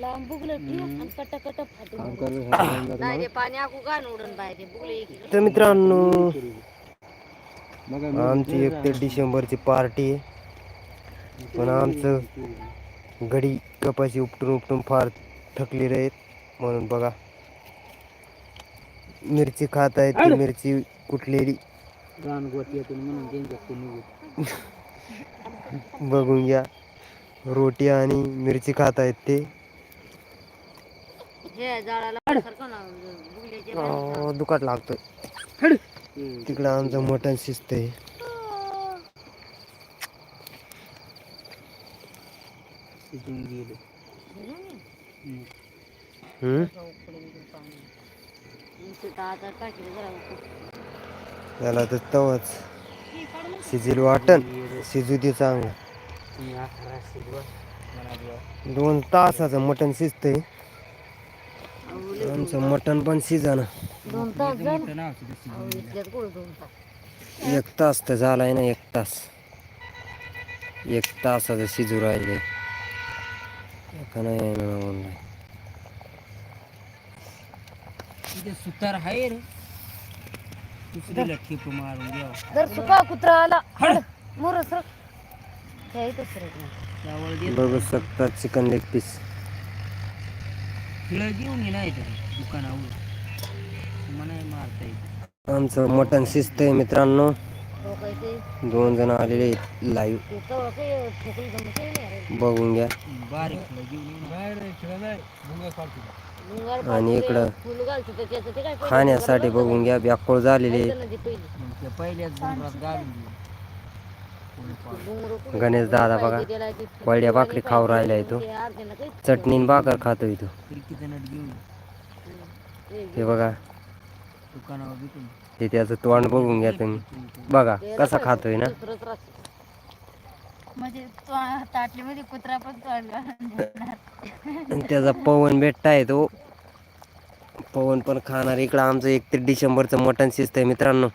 लांब बुगलं ठेव आणि कट कट फाटून. तर नाही रे पाणी आकू गाण उडून बाहेर बुगले एक मित्रांनो. आमची एक ते डिसेंबरची पार्टी आहे. पण आमचं गडी कपाशी उपटून उपटून फार थकलेले आहेत. म्हणून बघा. मिरची खात आहेत ती मिरची कुटलेली बघून घ्या. रोटी आणि मिरची खात आहेत ते. हे दुखाट लागतोय. तिकडं आमचं मटण शिजत आहे हम्म? त्याला तर तवच. शिजेल वाटण शिजू दे चांगलं. दोन तासाचं मटण शिजतंय. आमचं मटण पण शिजाना दोन तास एक तास तर झालाय ना एक तास. एक तासाचं शिजू राहिले का नाही online. सुतार आहे रे. दुसरीला ठेप मारून जर सुका कुत्रा आला मोरस नाही. बघू शकता चिकन लेग पीस घेऊन ये दुकानावर. मनाय मारता येत. आमचं मटण शिजतंय मित्रांनो. ते दोन जण आलेले लाईव्ह ते तवा काही ठोकळी जमत नाही रे. बघून घ्या. बारीक खिळ घेऊन ये मुंगार आणि इकडं फुल घालते तर त्याचं ते काय पहिलं खाण्यासाठी बघून घ्या व्याकुळ झालेले ना पहिल्याच गणेश दादा बघा ते वड्या भाकरी खाऊ राहिलाय तो ते अर्ध्यानं काही चटणी न भाकर तो घेऊन ये. हे बघा. हे त्याचं तोंड बघून घ्या तुम्ही. बघा कसा खातोय ना. म्हणजे तो त्याचा पवन भेटताय तो. पवन पण खाणार. इकडं आमचं एक ते डिसेंबरचं मटण शिजतंय मित्रांनो.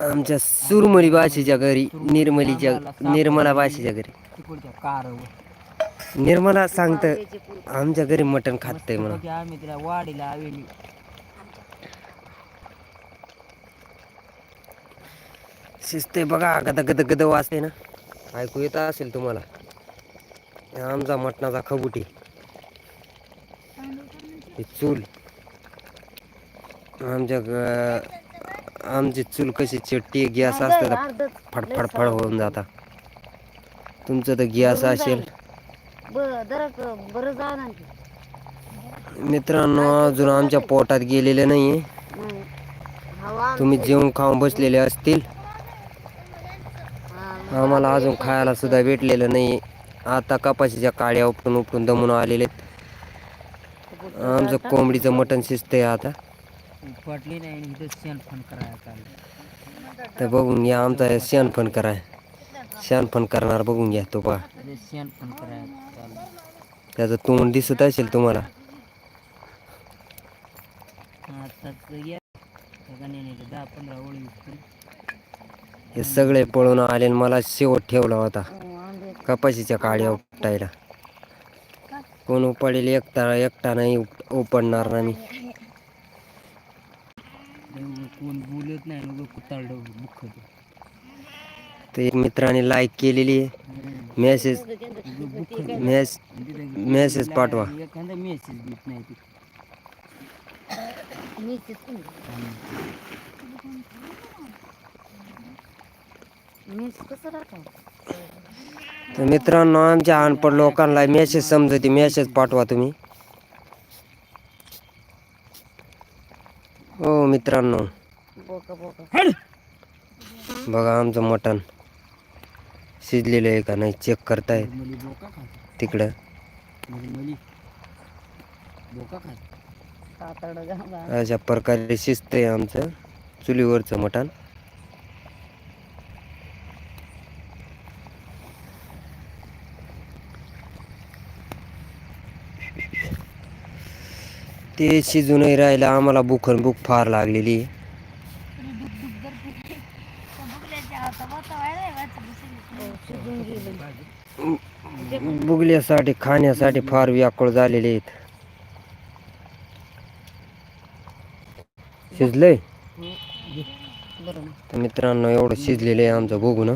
आमच्या सुरमली भाषेच्या घरी निर्मलीच्या निर्मला भाषेच्या घरी. निर्मला सांगतं. आमच्या घरी मटण खातंय म्हणून. मस्तपैकी आम्ही तिला वाडीला आवेली शिजते बघा गद गद गद वाजते ना. ऐकू येत असेल तुम्हाला. आमचा मटणाचा खबुटी. चूल. आमच्या आमची चूल कशी चिट्टी गॅस असतं तर फडफड फड होऊन जाता. तुमचं तर गॅस असेल. मित्रांनो अजून आमच्या पोटात गेलेले नाही तुम्ही जेवण खाऊन बसलेले असतील. आम्हाला अजून खायला सुद्धा भेटलेलं नाही आता कपाशीच्या काड्या उपटून उपटून दमून आलेले आमचं कोंबडीचं मटण शिजतंय आता. नाही आणि इथं शेण फण करायला तर बघून घ्या आमचा शेणफण कराय. शेणफण करणार बघून घ्या तो पहा. इथं शेण फण करायला त्याचं तोंड दिसत असेल तुम्हाला. हे सगळे पळून आले आणि मला शेवट ठेवला होता. कपाशीच्या काड्या उपटायला. कोण उपडेल एकटा एकटा नाही उप- उपडणार ना मी. एवढं कोण बोलत नाही उगं कुताळलं बुखत तर एक मित्राने लाईक केलेली आहे. मेसेज मेस मेसेज पाठवा. एखादा मेसेज देत नाही ते. तर मित्रांनो आमच्या अनपड लोकांना मेसेज समजते मेसेज पाठवा तुम्ही हो मित्रांनो. बघा आमचं मटण. शिजलेलं आहे का नाही चेक करताय? तिकडं. अशा प्रकारे शिजतंय आमचं चुलीवरचं मटण. ते शिजूनही राहिलं. आम्हाला बुखन बुक फार लागलेली. बुगल्यासाठी खाण्यासाठी फार व्याकुळ झालेले आहेत. शिजलंय? तर मित्रांनो एवढं शिजलेलं आहे आमचं बघू ना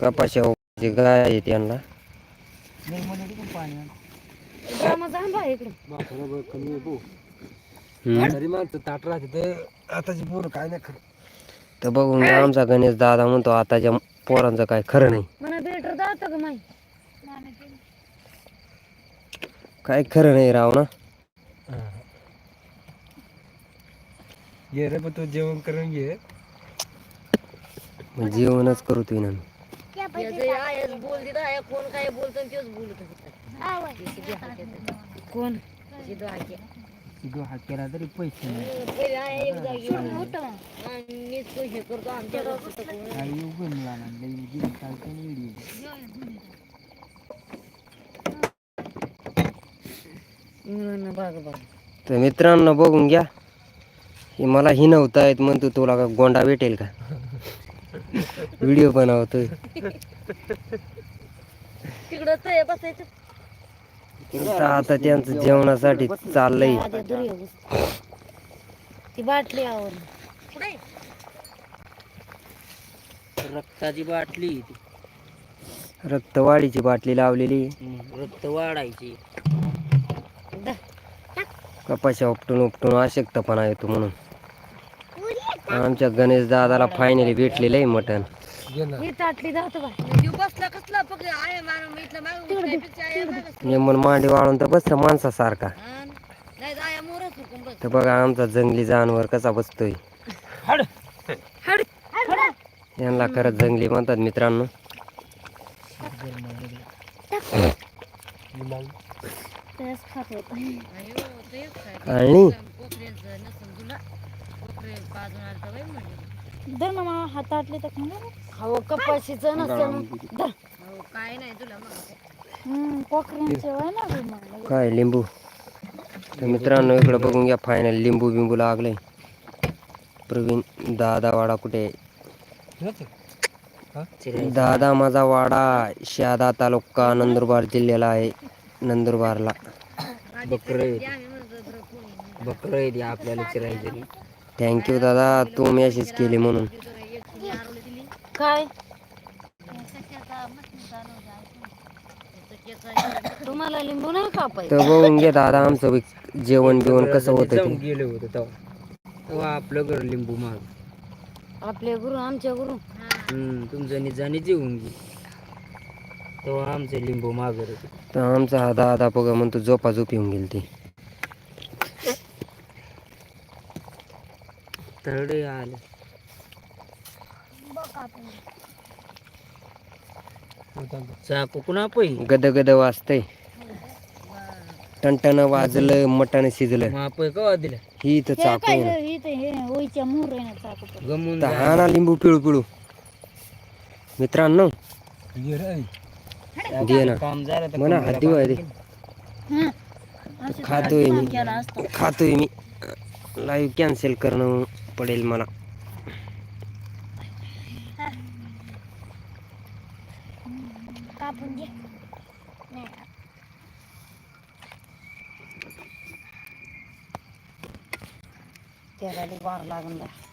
कपाशा गाय आहेत यांना ड्रामाचा आंबा आहे इकडं हम्म. आताची पोरं काय नाही तर बघून घ्या, आमचा गणेश दादा म्हणतो आताच्या पोरांचं काय खरं नाही. मला बेटर जातं का माही काय खरं नाही राव ना. ये रे तू जेवण करून घे. मग जेवणच करू तुम्ही ना कोण काय बोलतो आणि तेच बोलत कोण? सिद्धू हा केला तरी पैसे मीच हे करतो आमच्या काही उघड मिळाला मित्रांनो बघून घ्या. हे मला हिनवता येत म्हणतो तुला का गोंडा भेटेल का? व्हिडिओ बनवतोय. तिकडं ते बसायचं तर आता त्यांचं जेवणासाठी चाललंय. आधी दुरी बस. ती बाटली आवडली पुढे रक्ताची बाटली ती. रक्तवाढीची बाटली लावलेली. हम्म, रक्त वाढायची. कपाशा उपटून उपटून अशक्तपणा येतो म्हणून. आमच्या गणेश दादाला फायनली भेटलेलं आहे मटण. ही ताटली जातो नेमून मांडी वाळून तर बसतं माणसासारखा. तर बघा आमचा जंगली जानवर कसा बसतोय. यांना खरंच जंगली म्हणतात मित्रांनो. आणि? दर ना मला हात आटले तर खाणार हो कपाशीचं नसतं ना हम्म कोकऱ्यांचे वय ना गं मला. काय लिंबू? तर मित्रांनो इकडं बघून घ्या फायनल लिंबू बिंबू लागले. प्रवीण दादा वाडा कुठे? आहे? दादा माझा वाडा शहादा तालुका नंदुरबार जिल्ह्याला आहे नंदुरबारला. बकर. बकर आपल्याला चिरायची. थँक्यू दादा. तू मेसेज केली म्हणून. काय? तुम्हाला लिंबू नाही कापाय तर बघून घे दादा आमचं बी जेवण बिवण कसं होतं ते. गेले होते तेव्हा. तेव्हा आपलं घर लिंबू माग. आपले गुरु आमच्या गुरु. हम्म तुमचं निजाने जेवून घे. तेव्हा आमचे लिंबू मागर होते. तर आमचा हा दादा बघा म्हणतो झोपा झोप येऊन गेली ती. तरडे आले. चाकू कुणा पै गद गद वाजतंय. टणटण वाजलं मटण शिजलं. मापय कवा दिलं ही तर चाकू आहे. ना. इथे हे ओईच्या मोर आहे ना चाकू पण. गमून तर हा ना लिंबू पिळू पिळू. मित्रांनो दे ना. काम झालं तर म्हणा हात हं. असं खातोय मी. केलं असतं. खातोय मी. लाईव्ह कॅन्सल करणं. पडेल मला कापून घे त्याला वार लागून द्या